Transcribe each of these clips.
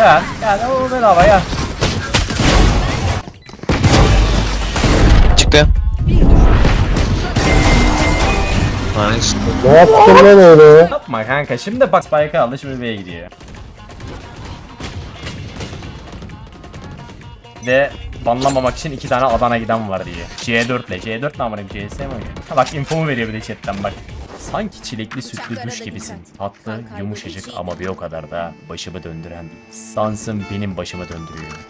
Gel. Gel. O bedava gel. Çıktı. Nice. Ne yaptın lan öyle? Yapma kanka. Şimdi bak Spike'ı aldı. Şimdi B'ye gidiyor. Ve banlamamak için iki tane Adana giden var diye. C4 ile. C4 ne amınım CS mi oynuyor? Ha bak infomu veriyor bir de chatten bak. Sanki çilekli sütlü duş gibisin. Tatlı, yumuşacık ama bir o kadar da başımı döndüren. Sansın benim başımı döndürüyor.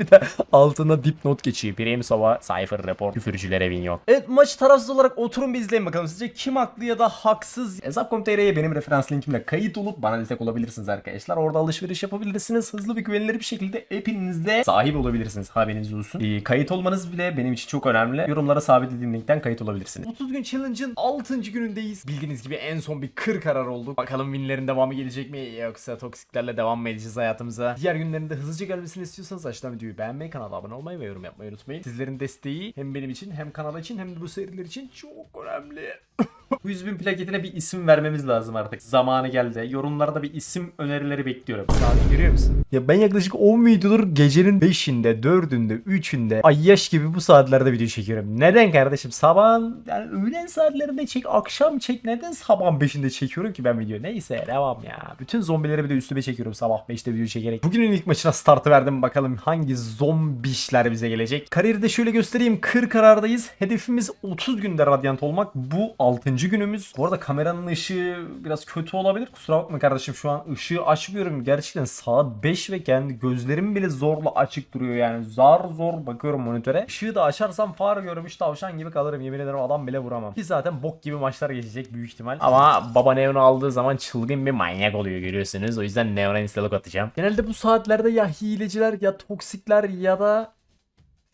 Bir de altına dipnot geçiyor. Prem Sova, Cypher Report, küfürcüler evin yok. Evet maçı tarafsız olarak oturun bir izleyin bakalım. Sizce kim haklı ya da haksız? Hesap.com.tr'ye benim referans linkimle kayıt olup bana destek olabilirsiniz arkadaşlar. Orada alışveriş yapabilirsiniz. Hızlı ve güvenilir bir şekilde hepiniz de sahip olabilirsiniz. Haberiniz olsun. Ee, kayıt olmanız bile benim için çok önemli. Yorumlara sabitlediğim linkten kayıt olabilirsiniz. 30 gün challenge'ın 6. günündeyiz. Bildiğiniz gibi en son bir kır karar olduk. Bakalım winlerin devamı gelecek mi yoksa toksiklerle devam mı edeceğiz hayatımıza? Diğer günlerinde hızlıca gelmesini istiyorsanız aşağıdan videoyu beğenmeyi, kanala abone olmayı ve yorum yapmayı unutmayın. Sizlerin desteği hem benim için hem kanal için hem de bu seriler için çok önemli. Bu 100 bin plaketine bir isim vermemiz lazım artık. Zamanı geldi. Yorumlarda bir isim önerileri bekliyorum. Saati görüyor musun? Ya ben yaklaşık 10 videodur gecenin 5'inde, 4'ünde, 3'ünde ay yaş gibi bu saatlerde video çekiyorum. Neden kardeşim? Sabahın yani öğlen saatlerinde çek, akşam çek. Neden sabahın 5'inde çekiyorum ki ben video? Neyse devam ya. Bütün zombileri bir de üstüme çekiyorum sabah 5'te video çekerek. Bugünün ilk maçına startı verdim. Bakalım hangi zombişler bize gelecek. Kariyeri de şöyle göstereyim. Kır karardayız. Hedefimiz 30 günde radyant olmak. Bu 6. günümüz. Bu arada kameranın ışığı biraz kötü olabilir. Kusura bakma kardeşim şu an ışığı açmıyorum. Gerçekten saat 5 ve kendi gözlerim bile zorla açık duruyor yani. Zar zor bakıyorum monitöre. Işığı da açarsam far görmüş tavşan gibi kalırım. Yemin ederim adam bile vuramam. Ki zaten bok gibi maçlar geçecek büyük ihtimal. Ama baba Neon'u aldığı zaman çılgın bir manyak oluyor görüyorsunuz. O yüzden Neon'a installok atacağım. Genelde bu saatlerde ya hileciler ya toksikler ya da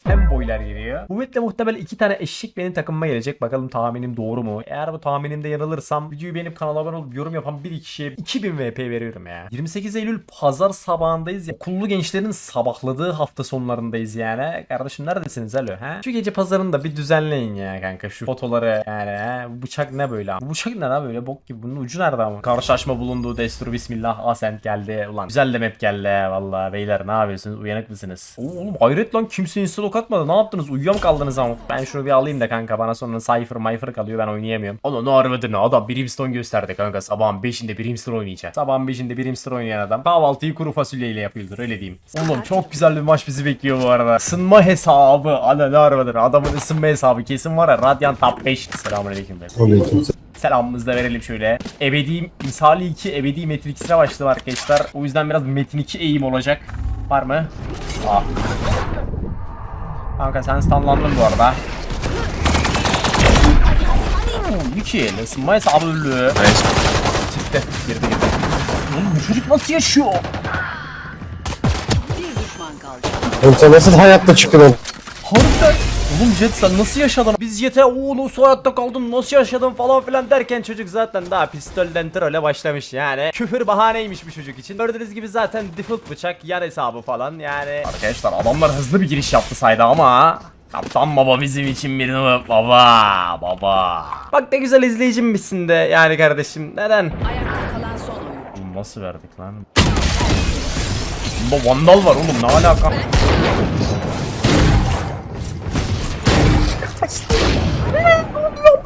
Fanboylar geliyor. Kuvvetle muhtemel iki tane eşek benim takımıma gelecek. Bakalım tahminim doğru mu? Eğer bu tahminimde yanılırsam videoyu beğenip kanala abone olup yorum yapan bir kişiye 2000 VP veriyorum ya. 28 Eylül pazar sabahındayız. ya. Okullu gençlerin sabahladığı hafta sonlarındayız yani. Kardeşim neredesiniz alo ha? Şu gece pazarını da bir düzenleyin ya kanka şu fotoları yani ha. Bu bıçak ne böyle? Bu bıçak ne lan böyle bok gibi. Bunun ucu nerede ama? Karşılaşma bulunduğu destur bismillah Ascent geldi. Ulan güzel de map geldi valla beyler ne yapıyorsunuz? Uyanık mısınız? Oğlum hayret lan kimse install atmadı. Ne yaptınız? Uyuyor mu kaldınız ama? Ben şunu bir alayım da kanka bana sonra Cypher Mypher kalıyor ben oynayamıyorum. Oğlum ne arvadın adam Brimstone gösterdi kanka sabahın 5'inde Brimstone oynayacak. Sabahın 5'inde Brimstone oynayan adam kahvaltıyı kuru fasulyeyle yapıyordur öyle diyeyim. Oğlum çok güzel bir maç bizi bekliyor bu arada. Isınma hesabı. Ana ne arvadın adamın ısınma hesabı kesin var ya Radiant Top 5. Selamünaleyküm. Aleyküm Selamımızı da verelim şöyle. Ebedi misali 2 ebedi Metin 2'sine başladım arkadaşlar. O yüzden biraz Metin 2 eğim olacak. Var mı? Ah. Kanka sen stunlandın bu arada. Oo, İki el ısınma hesabı öldü. Nice. Çıktı. Girdi girdi. Oğlum bu çocuk nasıl yaşıyor? Bir düşman kaldı. Oğlum sen nasıl hayatta çıkıyorsun? Harbiden. Oğlum Jet sen nasıl yaşadın? Biz Jet'e o nasıl hayatta kaldın nasıl yaşadın falan filan derken çocuk zaten daha pistolden trole başlamış yani. Küfür bahaneymiş bu çocuk için. Gördüğünüz gibi zaten default bıçak yan hesabı falan yani. Arkadaşlar adamlar hızlı bir giriş yaptı sayda ama Kaptan baba bizim için bir numara baba baba. Bak ne güzel izleyicimmişsin de yani kardeşim neden? Ayakta kalan son oyuncu. Oğlum nasıl verdik lan? Bunda vandal var oğlum ne alaka?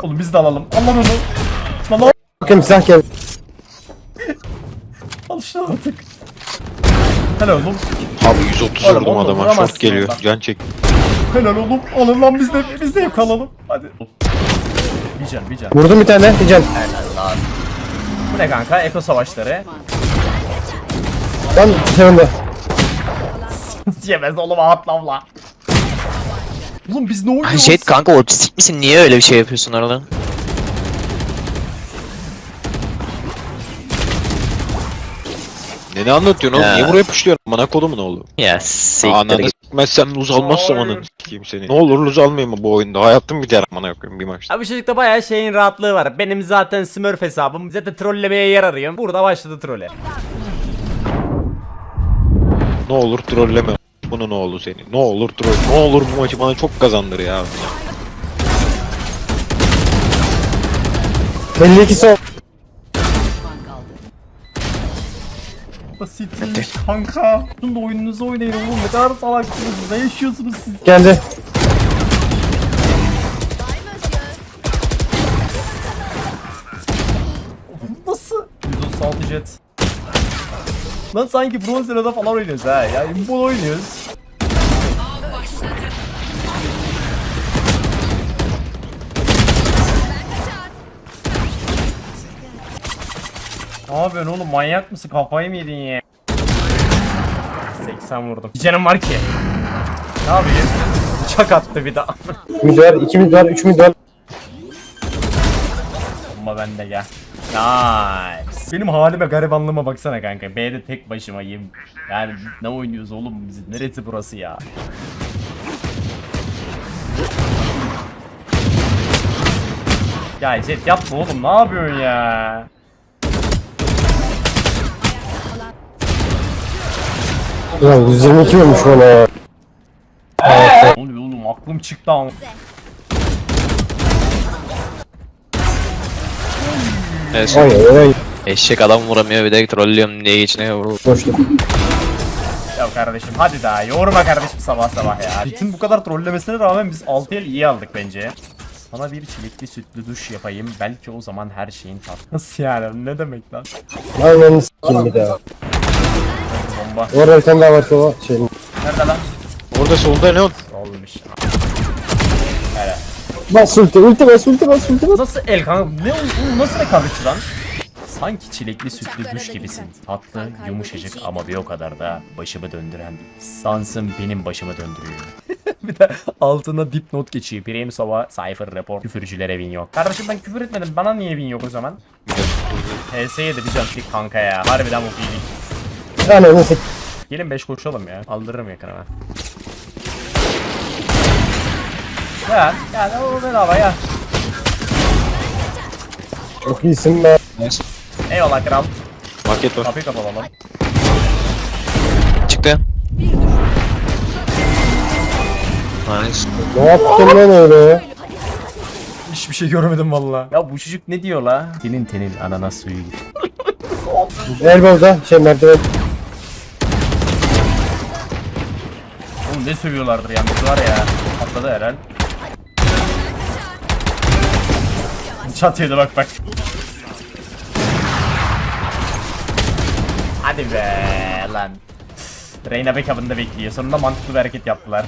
Oğlum biz de alalım. Al lan onu. Lan. Bakayım silah gel. Al şunu artık. Helal oğlum. Abi 130 Oğlum, vurdum onu adama. vuramazsın Short geliyor. oradan. Can çek. Helal oğlum. Alın lan biz de biz de yakalalım. Hadi. Bir can bir can. Vurdum bir tane. Bir can. Helal lan. Bu ne kanka? Eko savaşları. Lan yanında. Yemez oğlum atlamla. Oğlum biz ne oynuyoruz? Jet kanka otistik misin? Niye öyle bir şey yapıyorsun arada? Ne ne anlatıyorsun oğlum? Ya. Niye buraya puşluyorsun? Bana kodumu ne olur? Ya siktir Ananı git. s**mezsem luz almazsam Hayır. ananı s**eyim seni. Ne olur luz almayayım bu oyunda. Hayatım biter amına koyayım bir maçta. Abi çocukta bayağı şeyin rahatlığı var. Benim zaten Smurf hesabım. Zaten trollemeye yer arıyorum. Burada başladı trolle. Ne olur trolleme. Bunu ne olur seni. Ne olur troll. Ne olur bu maçı bana çok kazandır ya. 52 son. Düşman kaldı. Basit. Kanka. Şunu da oyununuzu oynayın oğlum. Ne kadar salaksınız. Ne yaşıyorsunuz siz? Geldi. Nasıl? 136 jet. Lan sanki Bronzero'da falan oynuyoruz ha. Ya Imbol oynuyoruz. Ne yapıyorsun oğlum manyak mısın kafayı mı yedin ya? 80 vurdum. Bir canım var ki. Ne yapayım? Bıçak attı bir daha. Mid var, 2 mid var, 3 mid var. Bomba bende gel. Nice. Benim halime garibanlığıma baksana kanka. B'de tek başımayım. Yani ne oynuyoruz oğlum biz? Neresi burası ya? Ya Jet yapma oğlum ne yapıyorsun ya? Ulan 122 vurmuş bana. Ne oluyor oğlum aklım çıktı ama. Neyse. Ay ay ay. Eşek adam vuramıyor bir de trollüyorum diye içine vurur. Boşluk. Ya kardeşim hadi daha yorma kardeşim sabah sabah ya. Jet'in bu kadar trollemesine rağmen biz 6 el iyi aldık bence. Sana bir çilekli sütlü duş yapayım. Belki o zaman her şeyin tat. Nasıl yani? Ne demek lan? Aynen s**kim bir daha. Bomba. Orada bir tane daha var o şey. Nerede lan? Orada solda ne o? Olmuş. Hele. Bas ulti, ulti bas, ulti bas, ulti bas. Nasıl el kanka? Ne o- nasıl rekabetçi lan? Sanki çilekli sütlü duş gibisin. Tatlı, yumuşacık ama bir o kadar da başımı döndüren sansın benim başımı döndürüyor. bir de altına dipnot geçiyor. Prem Sova, Cypher Report, küfürcülere win yok. Kardeşim ben küfür etmedim. Bana niye win yok o zaman? HS'ye de bir cantik kanka ya. Harbiden bu iyilik. Ananı s**. Gelin 5 koşalım ya. Aldırırım yakına ben. Gel, gel o bedava gel. Çok iyisin be. Neyse. Eyvallah kral. Market var. Kapıyı kapatalım. Çıktı. Nice. Ne yaptın lan öyle? Hiçbir şey görmedim valla. Ya bu çocuk ne diyor la? Senin tenin ananas suyu gibi. Elbow'da şey merdiven. Ne sövüyorlardır bu var ya. Atladı herhal. Çatıyordu bak bak. Hadi be lan. Reyna backup'ında bekliyor. Sonunda mantıklı bir hareket yaptılar.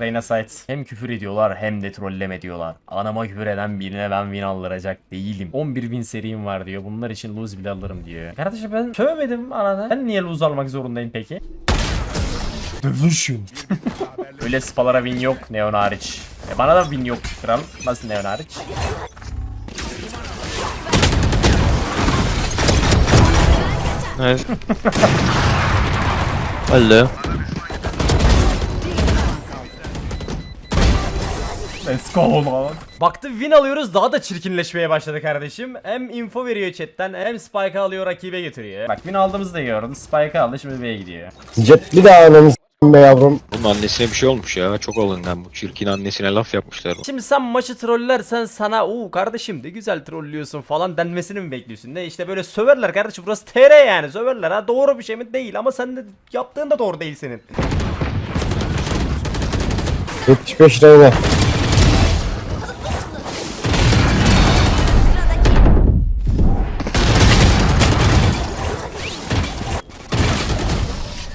Reyna site. Hem küfür ediyorlar hem de trolleme diyorlar. Anama küfür eden birine ben win aldıracak değilim. 11 win serim var diyor. Bunlar için lose bile alırım diyor. Kardeşim ben sövmedim anana. Ben niye lose almak zorundayım peki? Dövüşün. Öyle spalara win yok Neon hariç. E bana da win yok kral. Nasıl Neon hariç? Nice. Öldü. Let's go lan. Baktı win alıyoruz daha da çirkinleşmeye başladı kardeşim. Hem info veriyor chatten hem spike alıyor rakibe getiriyor. Bak win aldığımızda gördün spike aldı şimdi B'ye gidiyor. Jet bir daha ananı be yavrum. Bunun annesine bir şey olmuş ya. Çok alıngan bu. Çirkin annesine laf yapmışlar. Şimdi sen maçı trollersen sana uuu kardeşim de güzel trollüyorsun falan denmesini mi bekliyorsun? Ne işte böyle söverler kardeşim burası TR yani söverler ha doğru bir şey mi değil ama sen de yaptığın da doğru değil senin. 75 lirayla.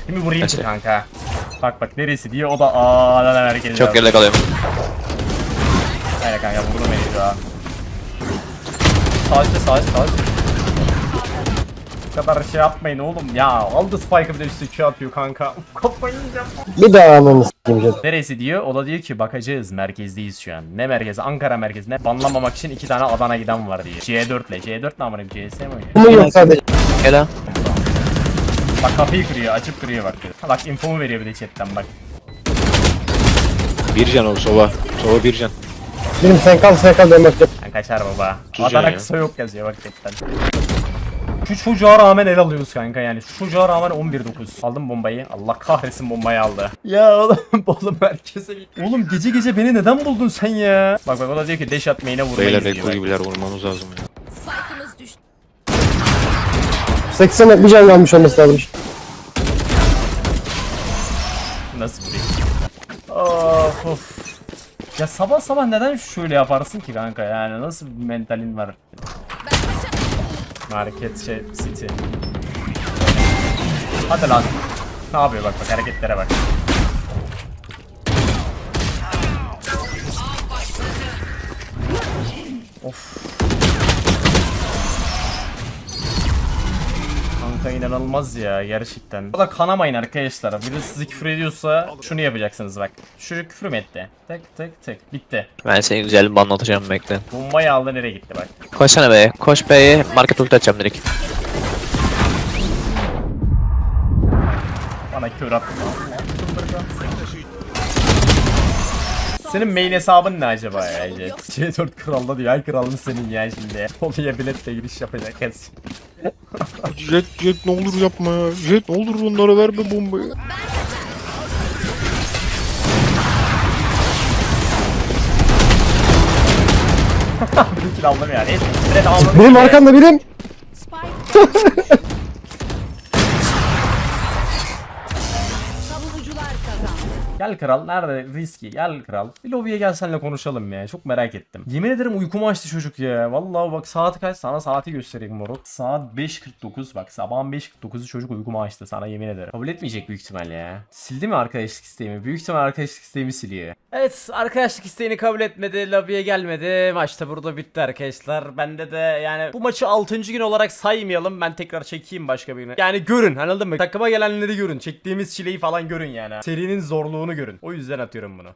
Kimi vurayım kanka? Bak bak neresi diye o da aaa lan herkes Çok geride kalıyorum. Aynen kanka vurdum beni daha. Sağ üstte sağ üstte sağ üstte. Bu kadar şey yapmayın oğlum ya. Aldı Spike'ı bir de üstü Q atıyor kanka. Kafayı yiyeceğim. Bir daha ananı Jet. Neresi diyor? O da diyor ki bakacağız merkezdeyiz şu an. Ne merkezi? Ankara merkezi. Ne? Banlamamak için iki tane Adana giden var diyor. C4 ile. C4 ne amına CS mi oynuyor? Bu mu yok sadece? Gel ha. Bak kapıyı kırıyor, açıp kırıyor bak. Bak infomu veriyor bir de chatten bak. Bir can o sova. Sova bir can. Benim sen kal sen kal ben bakacağım. Ben kaçar baba. Adana ya. kısa yok yazıyor bak chatten. Şu çocuğa rağmen el alıyoruz kanka yani. Şu çocuğa rağmen 11-9. Aldım bombayı. Allah kahretsin bombayı aldı. Ya oğlum oğlum merkeze git. Oğlum gece gece beni neden buldun sen ya? Bak bak o da diyor ki deş atmayına vurmayız Beyler diyor. Bull bak. gibiler vurmamız lazım ya. Spike'ımız düştü. 80 bir can kalmış olması lazım. Of. Ya sabah sabah neden şöyle yaparsın ki kanka yani nasıl bir mentalin var? Market şey city. Hadi lan. Ne yapıyor bak bak hareketlere bak. İnanılmaz ya gerçekten. Burada kanamayın arkadaşlar. Biri sizi küfür ediyorsa şunu yapacaksınız bak. Şu küfür mü etti? Tık tık tık. Bitti. Ben seni güzel bir anlatacağım bekle. Bombayı aldı nereye gitti bak. Koşsana be. Koş B'ye. Market ulti atacağım direkt. Bana kör attı. Senin main hesabın ne acaba ya Jet? C4 kralda diyor. Ay kralın senin ya şimdi. Oluya biletle giriş yapacak kız. Jet jet ne olur yapma ya. Jet ne olur onlara verme bombayı. Bir kill aldım yani. Direkt aldım. Benim arkamda birim. Spike Gel kral nerede riski gel kral. Bir lobiye gel seninle konuşalım ya çok merak ettim. Yemin ederim uykumu açtı çocuk ya. Vallahi bak saat kaç sana saati göstereyim moruk. Saat 5.49 bak sabahın 5.49'u çocuk uykumu açtı sana yemin ederim. Kabul etmeyecek büyük ihtimalle ya. Sildi mi arkadaşlık isteğimi? Büyük ihtimal arkadaşlık isteğimi siliyor. Evet arkadaşlık isteğini kabul etmedi lobiye gelmedi. Maç da burada bitti arkadaşlar. Bende de yani bu maçı 6. gün olarak saymayalım. Ben tekrar çekeyim başka birine. Yani görün anladın mı? Takıma gelenleri görün. Çektiğimiz çileyi falan görün yani. Serinin zorluğunu görün. O yüzden atıyorum bunu.